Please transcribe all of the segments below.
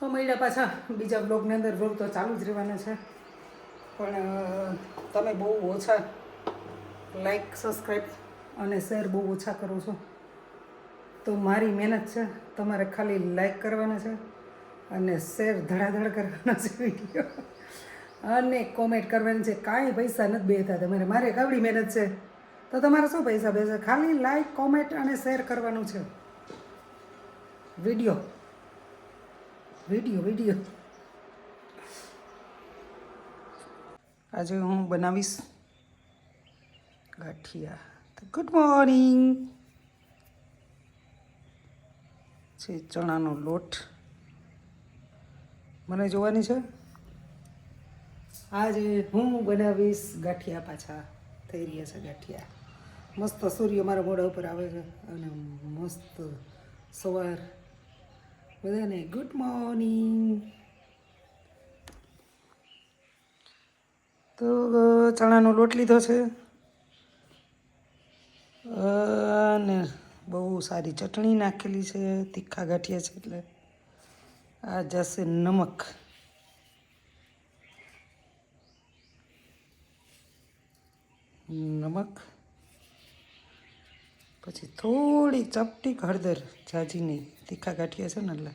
તો મળ્યા પાછા બીજા બ્લોગની અંદર. બ્લોગ તો ચાલુ જ રહેવાના છે. પણ તમે બહુ ઓછા લાઈક સબસ્ક્રાઈબ અને શેર બહુ ઓછા કરો છો. તો મારી મહેનત છે. તમારે ખાલી લાઈક કરવાના છે અને શેર ધડાધડ કરવાના છે વીડિયો અને કોમેન્ટ કરવાની છે. કાંઈ પૈસા નથી બેતા તમારે. મારે કાવડી મહેનત છે. તો તમારે શું પૈસા બેસે ખાલી લાઈક કોમેન્ટ અને શેર કરવાનું છે. Video video video. આજે હું બનાવીશ ગાંઠિયા. તો ગુડ મોર્નિંગ છે ચણાનો લોટ. મને જોવાની છે? આજે હું બનાવીશ ગાંઠિયા પાછા. થઈ રહ્યા છે ગાંઠિયા. મસ્ત સૂર્ય મારા મોઢા ઉપર આવે છે અને મસ્ત સવાર બધાને ગુડ મોર્નિંગ તો ચણાનો લોટ લીધો છે. અને બહુ સારી ચટણી નાખેલી છે, તીખા ગાંઠિયા છે એટલે. આ જશે નમક. નમક. પછી થોડી ચપટી હળદર જાજી તીખા ગાંઠિયા છે ને એટલે.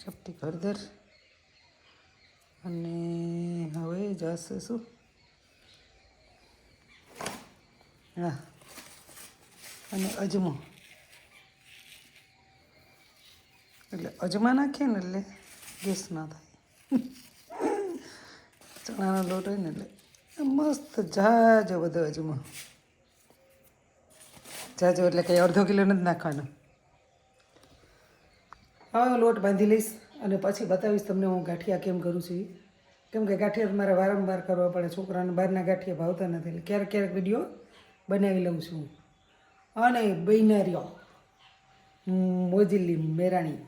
ચપટી હળદર. અને હવે જશે શું? હા. અને અજમો. એટલે અજમા નાખીએ ને એટલે ગેસ ના થાય. ચણાનો લોટ હોય ને એટલે મસ્ત જાજો બધો અજમો. જાજો એટલે કંઈ અડધો કિલો નથી નાખવાનો. હવે હું લોટ બાંધી લઈશ અને પછી બતાવીશ તમને હું ગાંઠિયા કેમ કરું છું કેમ કે ગાંઠિયા મારે વારંવાર કરવા પડે, છોકરાને બહારના ગાંઠિયા ભાવતા નથી. એટલે ક્યારેક ક્યારેક વીડિયો બનાવી લઉં છું. અને બૈનારીઓ મોજીલી મેરાણી.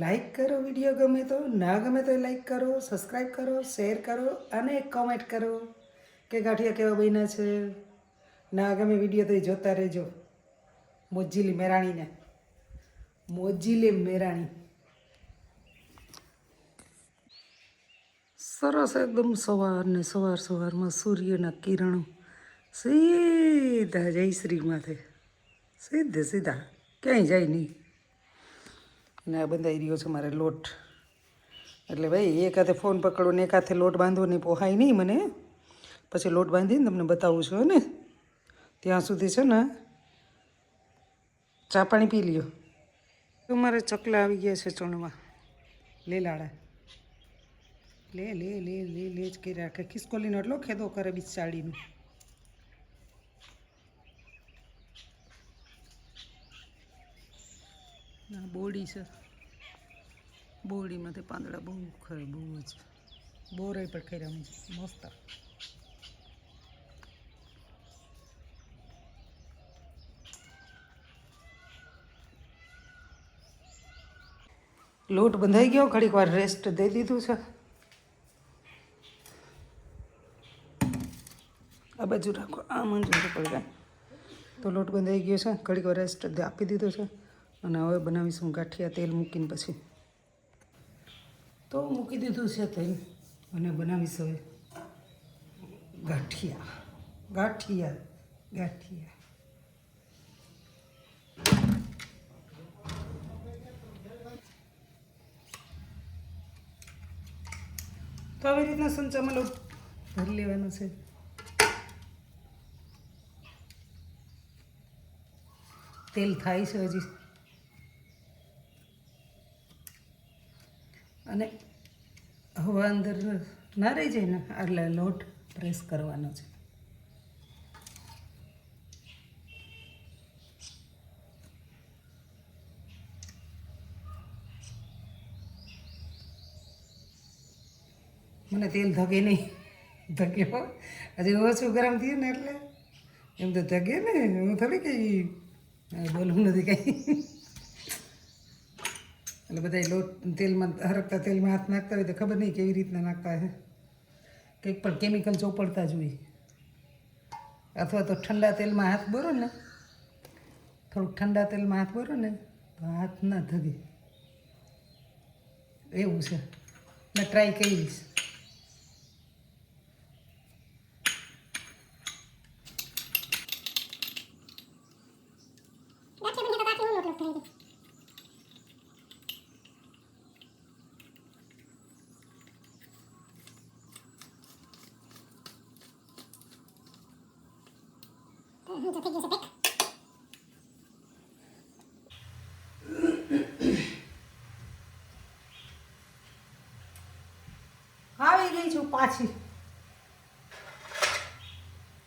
લાઈક કરો વીડિયો ગમે તો, ના ગમે તો લાઈક કરો સબસ્ક્રાઈબ કરો શેર કરો અને કમેન્ટ કરો. કે ગાંઠિયા કેવા બન્યા છે? ના, આગામી વીડિયો તો જોતા રહેજો. મોજીલી મેરાણીને. મોજીલી મેરાણી. સરસ એકદમ સવારને સવાર સવારમાં સૂર્યના કિરણો સીધા જય શ્રી માથે. સીધે સીધા. ક્યાંય જાય નહીં. અને આ બંધાઈ રહ્યો છે મારે લોટ. એટલે ભાઈ, એક હાથે ફોન પકડો ને એક હાથે લોટ બાંધવો નહીં પોહાય નહીં મને. પછી લોટ બાંધીને તમને બતાવું છું ને? ત્યાં સુધી છે ને ચા પાણી પી લ્યો. તો મારે ચકલા આવી ગયા છે ચણવા લીલાડા લે લે લે લે લે જ કરી રાખે ખિસકોલીનો એટલો ખેદો કરે બિચાડીનું ના, બોડી છે. બોડીમાંથી પાંદડા બહુ ખરે, બહુ જ. બોરાઈ પણ ખર્યા મસ્ત. લોટ બંધાઈ ગયો, ઘડીક વાર રેસ્ટ દઈ દીધું છે. આ બાજુ રાખો, આ મંજૂર પડે તો લોટ બંધાઈ ગયો છે, ઘડીક વાર રેસ્ટ આપી દીધો છે. અને હવે બનાવીશું ગાંઠિયા તેલ મૂકીને પછી. તો મૂકી દીધું છે તેલ, અને બનાવીશ હવે ગાંઠિયા. ગાંઠિયા ગાંઠિયા. તો આવી રીતના સંચામાં લોટ ભરી લેવાનો છે. તેલ થાય છે હજી. અને હવા અંદર ના રહી જાય ને, એટલે લોટ પ્રેસ કરવાનો છે. મને તેલ ધગે નહીં. ધગે હજી ઓછું ગરમ થયું ને એટલે? એમ તો ધગે ને. હું થોડી કંઈ બોલવું નથી કંઈ. એટલે બધા લોટ તેલમાં હરકતા તેલમાં હાથ નાખતા હોય તો ખબર નહીં કેવી રીતના નાખતા હે. કંઈક પણ કેમિકલ ચોપડતા જ હોય. અથવા તો ઠંડા તેલમાં હાથ બોરો ને. થોડુંક ઠંડા તેલમાં હાથ બોરો ને, તો હાથ ના ધગે એવું છે. મેં ટ્રાય કરીશ. આવી છું પાછી.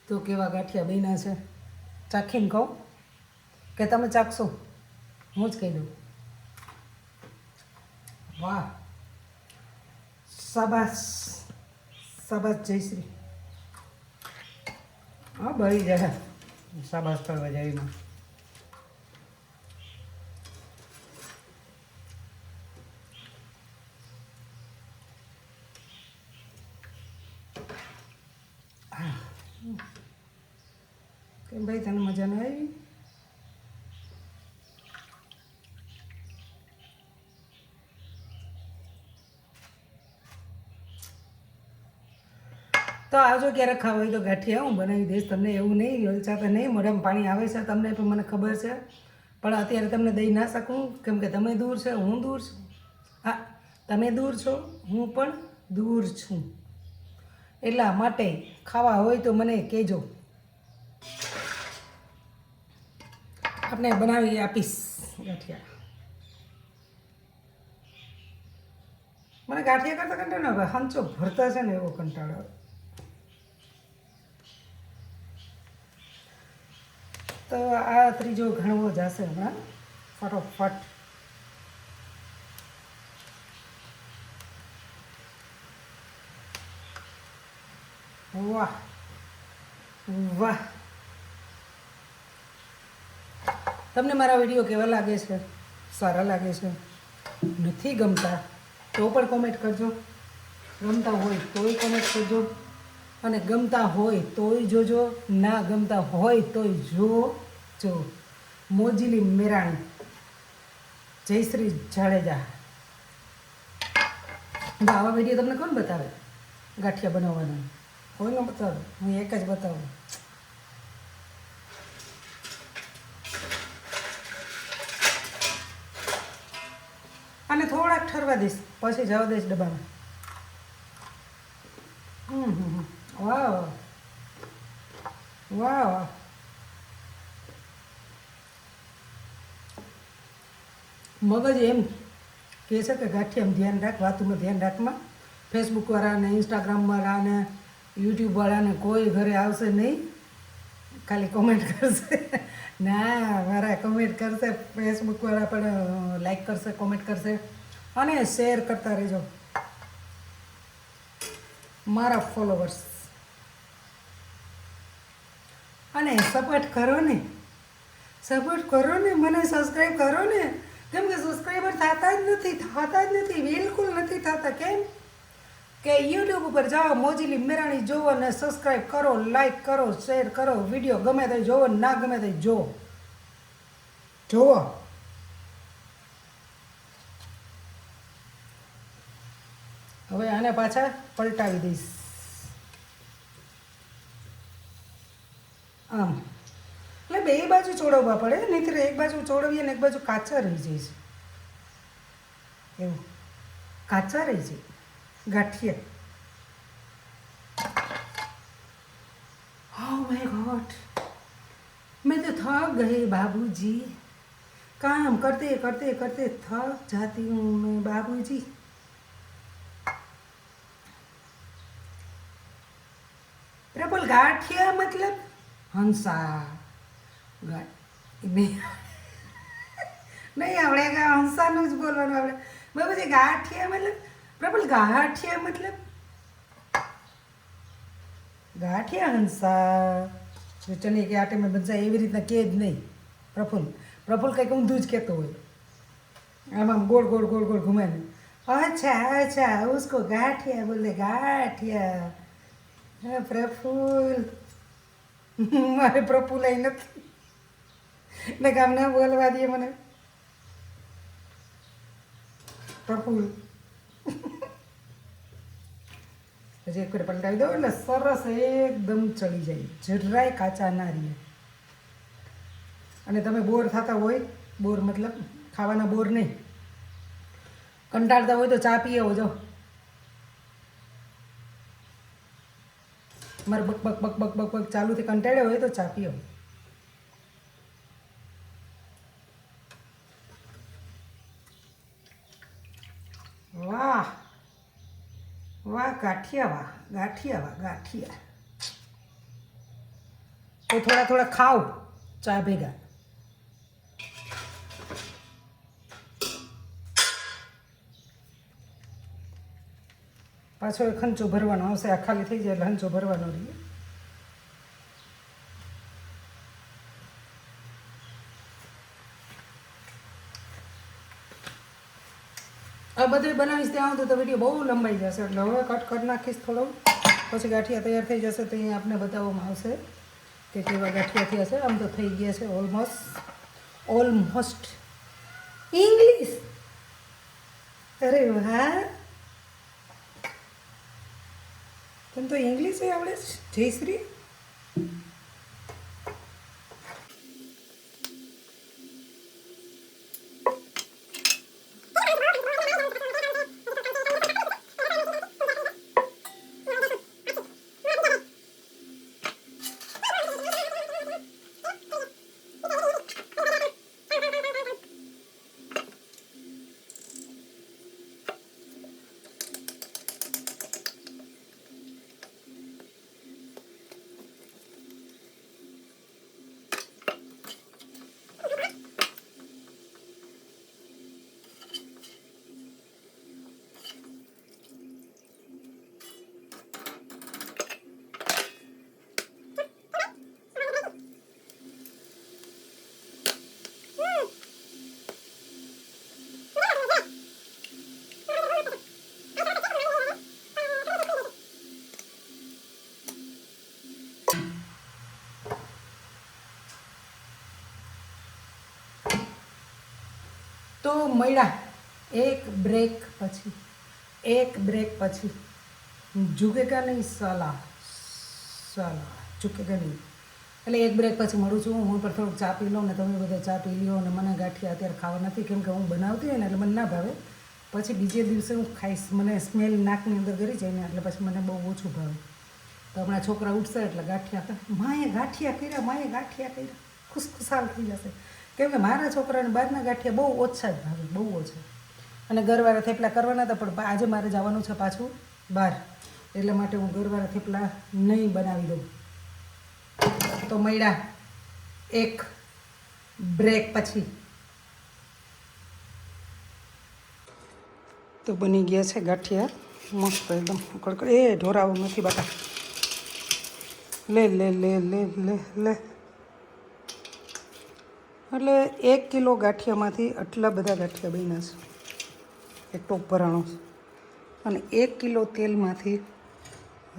તો કેવા ગાંઠિયા બન્યા છે? ચાખીને કહું? કે તમે ચાખશો? હું જ કહી દઉં. વાહ. સાબાસ સાબાસ જયશ્રી હા, બળી જાય. સાબાસ કરવા જાય કેમ ભાઈ, તને મજા ન આવી? તો આવજો ક્યારેક ખાવા હોય તો ગાંઠિયા, હું બનાવી દઈશ, તમને એવું નહીં હલચાતા નહીં, મોઢામાં પાણી આવે છે, તમને પણ મને ખબર છે. પણ અત્યારે તમને દઈ ના શકું, કેમ કે તમે દૂર છે, હું દૂર છું. હા, તમે દૂર છો, હું પણ દૂર છું. એટલા માટે ખાવા હોય તો મને કહેજો. આપણે બનાવી આપીશ. ગાંઠિયા. મને ગાંઠિયા કરતા કંટાળો આવે. હંચો ભરતા છે ને એવો કંટાળો તો આ ત્રીજો ઘણવો જશે હમણાં. ફટોફટ. વાહ. વાહ. તમને મારા વીડિયો કેવા લાગે છે? સારા લાગે છે? નથી ગમતા? તો પણ કોમેન્ટ કરજો. ગમતા હોય તોય કોમેન્ટ કરજો. અને ગમતા હોય તોય જોજો. ના ગમતા હોય તોય જોજો. મોજીલી મેરાણી. જયશ્રી જાડેજા. આવા વીડિયો તમને કોણ બતાવે? ગાંઠિયા બનાવવાના. કોઈ ન બતાવે? હું એક જ બતાવું. ઠરવા દઈશ. પછી જવા દઈશ ડબ્બામાં. હમ. વાહ વાહ. મગજ એમ કહે છે કે ગાંઠિયામાં ધ્યાન રાખ, વાતુમાં ધ્યાન રાખમાં. ફેસબુકવાળાને ઇન્સ્ટાગ્રામવાળાને યુટ્યુબવાળાને કોઈ ઘરે આવશે નહીં. ખાલી કોમેન્ટ કરશે. ના, મારા કોમેન્ટ કરશે ફેસબુકવાળા પણ લાઈક કરશે કોમેન્ટ કરશે. અને શેર કરતા રહેજો. મારા ફોલોવર્સ અને સપોર્ટ કરો ને. સપોર્ટ કરો ને, મને સબસ્ક્રાઈબ કરો ને. કેમ કે સબસ્ક્રાઈબર થતા જ નથી, થતા જ નથી, બિલકુલ નથી થતા. કેમ? કે યુટ્યુબ ઉપર જાઓ, મોજીલી મેરાણી જોવો અને સબસ્ક્રાઈબ કરો લાઈક કરો શેર કરો વીડિયો ગમે તે જોવો ના ગમે તે જોવો. જોવો. હવે આને પાછા પલટાવી દઈશ આમ એટલે બે બાજુ ચોળવવા પડે નહીંતર એક બાજુ ચોળવીએ ને એક બાજુ કાચા રહી જાય છે એવું કાચા રહી જાય ગાંઠિયા Oh my God. मैं तो थक गई बाबूजी काम करते करते करते थक जाती हूँ मैं बाबूजी ગાંઠિયા મતલબ? હંસા નહીં. આપણે હંસાનું જ બોલવાનું આપણે. બરાબર છે, ગાંઠિયા મતલબ? પ્રબલ ગાંઠિયા મતલબ? ગાંઠિયા હંસા જો કે આટે મેં બધા એવી રીતના કે જ નહીં. પ્રફુલ. પ્રફુલ કંઈક ઊંધું જ કહેતો હોય. આમ આમ ગોળ ગોળ ગોળ ગોળ ઘુમાને અચ્છા અચ્છા, ઉસકો ગાંઠિયા બોલે, ગાંઠિયા. હા પ્રફુલ્લ મારે પ્રફુલ અહીં નથી. ને કામ ના બોલવા દે મને. પ્રફુલ. પછી એક પલટાવી દો એટલે સરસ એકદમ ચડી જાય. જરાય કાચા ના રહે. અને તમે બોર થતા હોય, બોર મતલબ ખાવાના બોર નહીં. કંટાળતા હોય તો ચા પીએ જો મારે બક બક બક બક બક બક ચાલુથી કંટાળ્યો હોય તો ચા પીઓ. વાહ વાહ, ગાંઠિયા વાહ ગાંઠિયા વાહ, ગાંઠિયા. તો થોડા થોડા ખાઓ, ચા ભેગા. પાછો એ ખંચો ભરવાનો આવશે આ ખાલી થઈ જાય એટલે ખંચો ભરવાનો રહીએ આ બધું બનાવીશ ત્યાં આવતું તો વીડિયો બહુ લંબાઈ જશે, એટલે હવે કટ કરી નાખીશ થોડો. પછી ગાંઠિયા તૈયાર થઈ જશે તો અહીંયા આપને બતાવવામાં આવશે કે કેવા ગાંઠિયા થયા છે. આમ તો થઈ ગયા છે ઓલમોસ્ટ ઓલમોસ્ટ ઇંગ્લિશ અરે વાહ! તને તો ઇંગ્લિશ આવડે જયશ્રી તો મળ્યા. એક બ્રેક પછી, એક બ્રેક પછી. ઝૂકેગા નહીં, સલાહ. સલાહ. ઝૂકેગા નહીં. એટલે એક બ્રેક પછી મળું છું. હું પણ થોડુંક ચા પી લઉં ને તમે બધા ચા પી લ્યો અને મને ગાંઠિયા અત્યારે ખાવા નથી કેમ કે હું બનાવતી હોય ને એટલે મને ના ભાવે. પછી બીજે દિવસે હું ખાઈશ. મને સ્મેલ નાકની અંદર કરી જાય ને એટલે પછી મને બહુ ઓછું ભાવે. તો હમણાં છોકરા ઉઠશે એટલે ગાંઠિયા માએ ગાંઠિયા કર્યા, માએ ગાંઠિયા કર્યા. ખુશખુશાલ થઈ જશે. કેમ કે મારા છોકરાને બહારના ગાંઠિયા બહુ ઓછા જ ભાવે, બહુ ઓછા. અને ગરવાળા થેપલા કરવાના હતા, પણ આજે મારે જવાનું છે પાછું બહાર. એટલા માટે હું ગરવાળા થેપલા નહીં બનાવી દઉં. તો મળ્યા એક બ્રેક પછી. તો બની ગયા છે ગાંઠિયા. મસ્ત એકદમ કડકડ એ ઢોરાવું નથી બાપા. લે લે લે લે લે લે. એટલે એક કિલો ગાંઠિયામાંથી આટલા બધા ગાંઠિયા બન્યા છે. એક ટોપ ભરાણો અને એક કિલો તેલમાંથી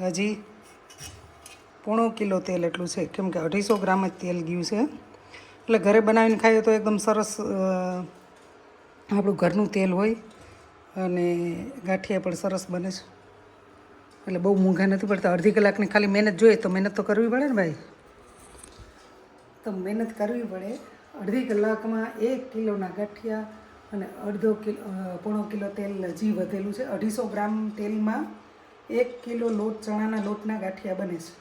હજી પોણો કિલો તેલ એટલું છે. કેમ કે અઢીસો ગ્રામ જ તેલ ગયું છે. એટલે ઘરે બનાવીને ખાઈએ તો એકદમ સરસ આપણું ઘરનું તેલ હોય અને ગાંઠિયા પણ સરસ બને છે. એટલે બહુ મોંઘા નથી પડતા. અડધી કલાકની ખાલી મહેનત જોઈએ તો મહેનત તો કરવી પડે ને ભાઈ? તો મહેનત કરવી પડે. અડધી કલાકમાં એક કિલોના ગાંઠિયા અને અડધો કિલો પોણો કિલો તેલ હજી વધેલું છે. અઢીસો ગ્રામ તેલમાં એક કિલો લોટ, ચણાના લોટના ગાંઠિયા બને છે.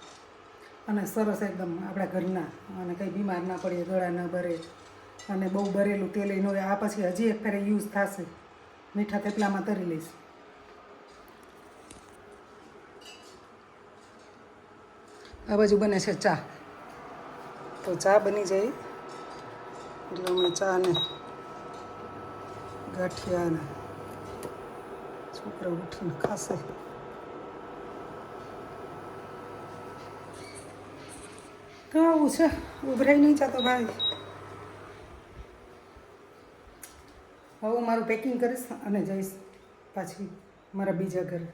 અને સરસ એકદમ આપણા ઘરના, અને કંઈ બીમાર ના પડીએ, ગળા ન ભરે. અને બહુ ભરેલું તેલ એનો આ પછી હજી એક ફેરે યુઝ થશે. મીઠા થેપલામાં તરી લઈશ. આ બાજુ બને છે ચા. તો ચા બની જાય. એટલે ને ગાંઠિયા ને છોકરા ઉઠીને ખાશે. તો આવું છે? ઉભરાઈ નહીં જતો ભાઈ. હવે મારું પેકિંગ કરીશ અને જઈશ પાછી મારા બીજા ઘરે.